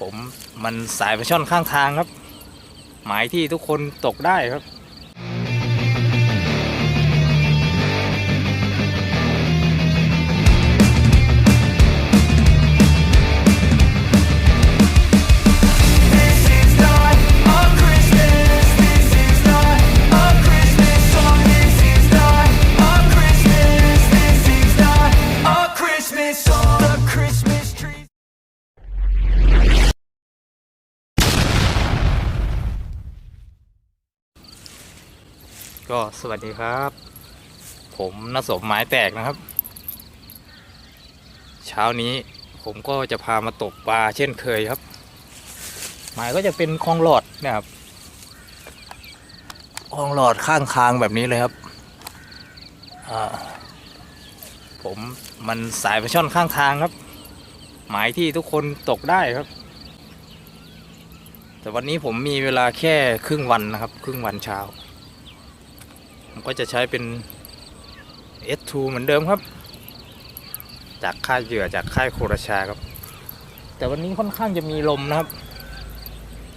ผมมันสายไปช่อนข้างทางครับ หมายที่ทุกคนตกได้ครับ ก็สวัสดีครับ ผมนสมไม้แตกนะครับ เช้านี้ผมก็จะพามาตกปลาเช่นเคยครับ หมายก็จะเป็นคลองหลอดเนี่ยครับคลองหลอดข้างทางแบบนี้เลยครับผมมันสายไปช่อนข้างทางครับ หมายที่ทุกคนตกได้ครับ แต่วันนี้ผมมีเวลาแค่ครึ่งวันนะครับ ครึ่งวันเช้า ผมก็จะใช้เป็น S2 เหมือนเดิมครับ จากค่ายเหยื่อจากค่ายโคราชาครับ แต่วันนี้ค่อนข้างจะมีลมนะครับ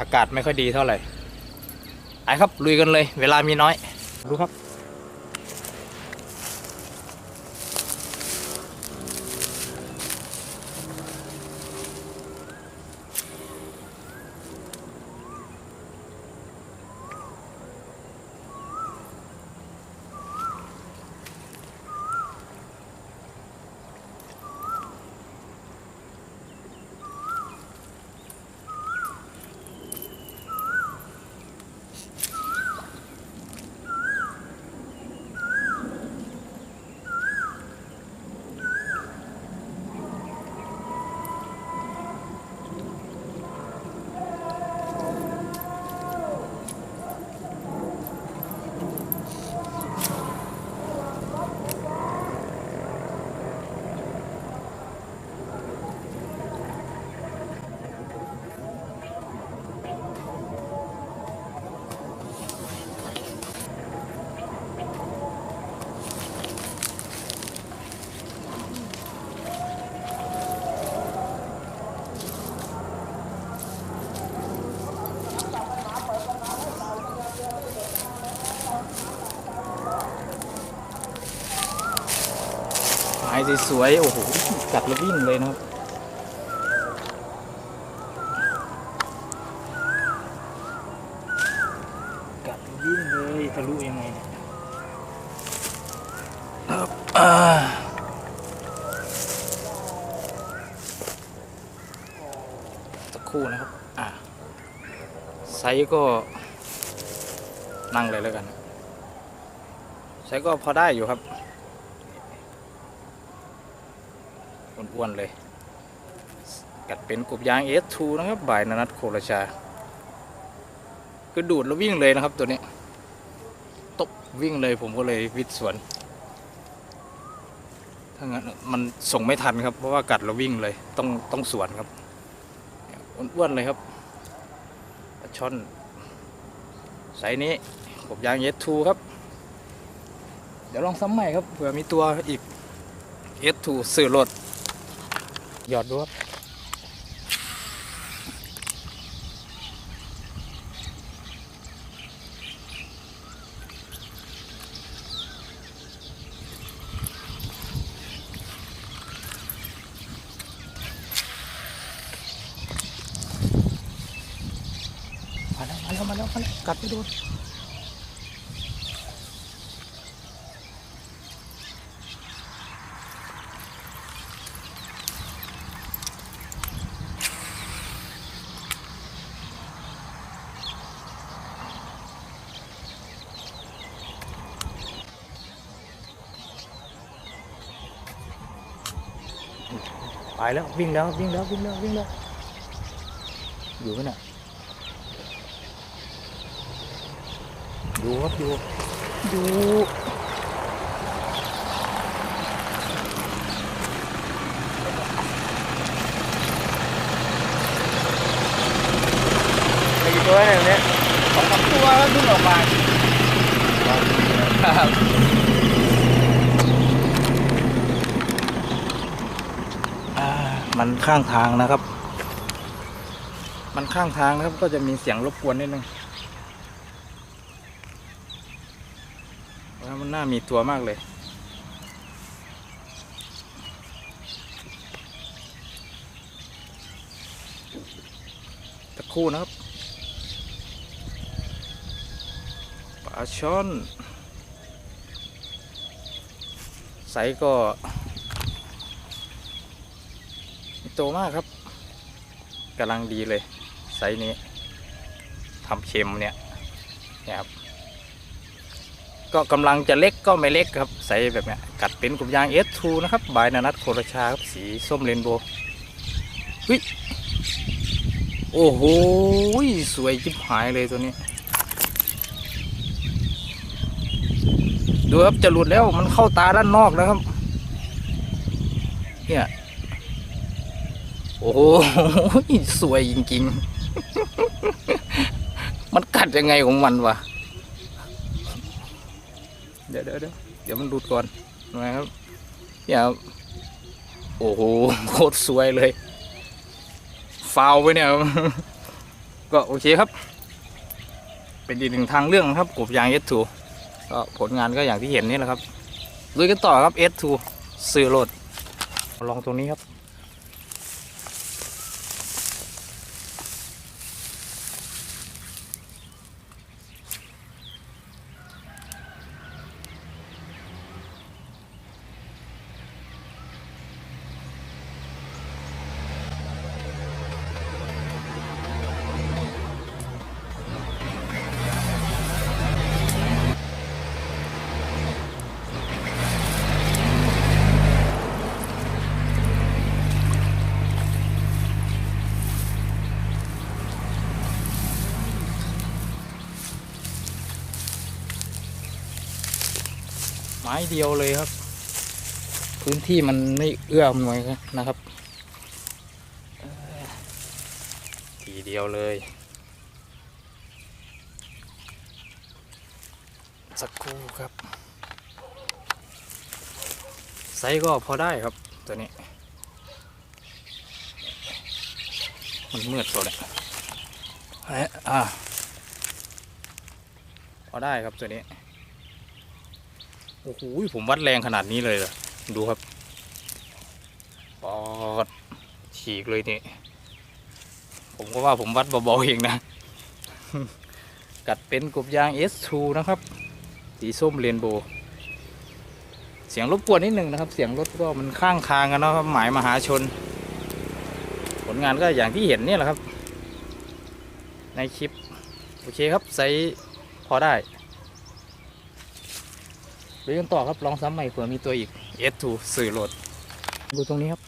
อากาศไม่ค่อยดีเท่าไหร่ไปครับลุยกันเลย เวลามีน้อย ดูครับ สวยๆโอ้โหกัดแล้ววิ่งเลยนะครับกัดแล้ววิ่งเลยทะลุยังไงเนี่ยครับอ่าสักครู่นะครับ อ่าไซส์ก็นั่งเลยแล้วกัน ไซส์ก็พอได้อยู่ครับ อ้วนเลยกัดเป็นกบยาง S2 นะครับบ่ายนนัทโคราชา คือดูดแล้ววิ่งเลยนะครับตัวนี้ตบวิ่งเลยผมก็เลยวิดสวนถ้างั้นมันส่งไม่ทันครับเพราะว่ากัดแล้ววิ่งเลยต้องต้องสวนครับอ้วนๆเลยครับช่อนไซนี้กบยาง S2 ครับ เดี๋ยวลองซ้ำใหม่ครับเผื่อมีตัวอีก S2 สื่อรถ หยอดดูครับมาแล้วมาแล้วมาแล้วมาแล้วกัดไปโดน ไปแล้ววิ่งแล้ววิ่งแล้ววิ่งแล้ววิ่งแล้วอยู่ไหมน่ะอยู่ครับอยู่อยู่กี่ตัวเนี่ยเนี่ยสองสา มันข้างทางนะครับ มันข้างทางนะครับก็จะมีเสียงรบกวนนิดนึงแล้วมันน่ามีตัวมากเลย ตะคู่นะครับปลาช่อนไซส์ก็ไม่ โตมากครับกำลังดีเลย ไซส์นี้ทำเค็มเนี่ยเนี่ยครับ ก็กำลังจะเล็กก็ไม่เล็กครับ ไซส์แบบเนี้ยกัดเป็นกลุ่มยาง S2 นะครับบายนานัทโครชาครับสีส้มเรนโบว์วิโอ้โหสวยจิบหายเลยตัวนี้ ดูครับจะหลุดแล้วมันเข้าตาด้านนอกแล้วครับ เนี่ย โอ้โหสวยจริงๆ มันกัดยังไงของมันวะ เดี๋ยวเดี๋ยวเดี๋ยวเดี๋ยวมันหลุดก่อนนะครับเนี่ยโอ้โหโคตรสวยเลย ฟาวไปเนี่ย ก็โอเคครับ เป็นอีกหนึ่งทางเรื่องครับกบยาง S2 ก็ผลงานก็อย่างที่เห็นนี่แหละครับลุยกันต่อครับ S2 ซื้อรถลองตรงนี้ครับ ม้เดียวเลยครับ พื้นที่มันไม่เอื้ออำนวยนะครับ ทีเดียวเลย สักครู่ครับ ไซส์ก็พอได้ครับตัวนี้ มันมืดตัวเนี่ยอ๊ะอ่าพอได้ครับตัวนี้ โอ้โหผมวัดแรงขนาดนี้เลยเหรอดูครับปอดฉีกเลยนี่ผมก็ว่าผมวัดเบาๆเองนะ กัดเป็นกบยาง S2 นะครับ สีส้มเรนโบว์เสียงรบกวนนิดหนึ่งนะครับ เสียงรถก็มันข้างทางกันเนาะครับหมายมหาชน ผลงานก็อย่างที่เห็นเนี่ยแหละครับ ในคลิป โอเคครับไซส์พอได้ ไปกันต่อครับลองซ้ำใหม่เผื่อมีตัวอีก S2 สื่อโหลด ดูตรงนี้ครับ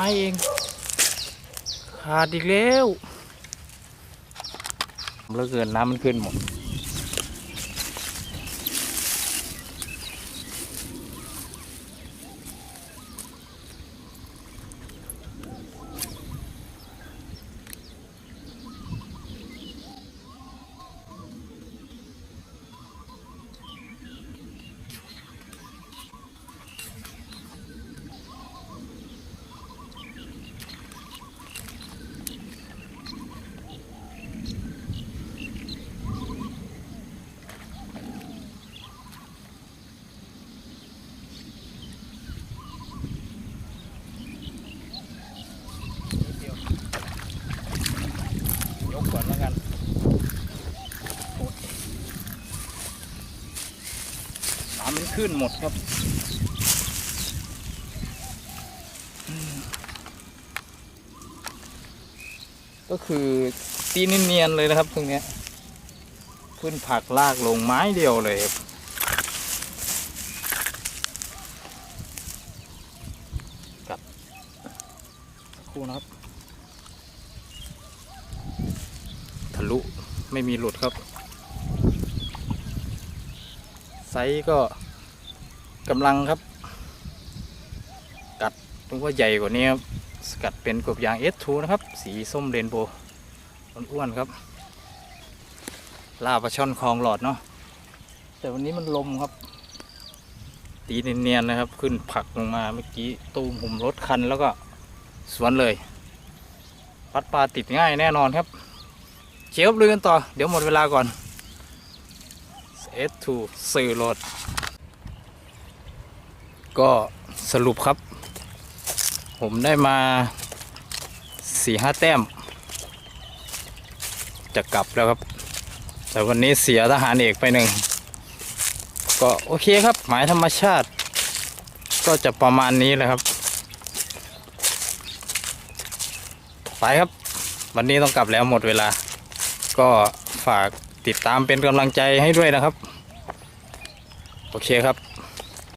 ม้สองไม้เอง ขาดอีกแล้วแล้วเกินน้ำมันขึ้นหมด ขึ้นหมดครับก็คือตีนเนียนเลยนะครับตรงนี้ขึ้นผักลากลงไม้เดียวเลยครับกลับคู่นะครับ ทะลุไม่มีหลุดครับ ไซส์ก็ กำลังครับ กัดนึกว่าใหญ่กว่านี้ครับสกัดเป็นกบยาง S2 นะครับ สีส้มเรนโบว์อ้วนๆครับล่าปลาช่อนคลองหลอดเนาะแต่วันนี้มันลมครับ ตีเนียนๆนะครับ ขึ้นผักลงมาเมื่อกี้ตูมผมรถคันแล้วก็สวนเลยปัดปลาติดง่ายแน่นอนครับ เชียวลือกันต่อ เดี๋ยวหมดเวลาก่อน S2 สื่อโหลด ก็สรุปครับ ผมได้มาสี่ห้าแต้ม จะกลับแล้วครับ แต่วันนี้เสียทหารเอกไปหนึ่ง ก็โอเคครับ หมายธรรมชาติ ก็จะประมาณนี้แหละครับ ไปครับ วันนี้ต้องกลับแล้วหมดเวลา ก็ฝากติดตามเป็นกำลังใจให้ด้วยนะครับ โอเคครับ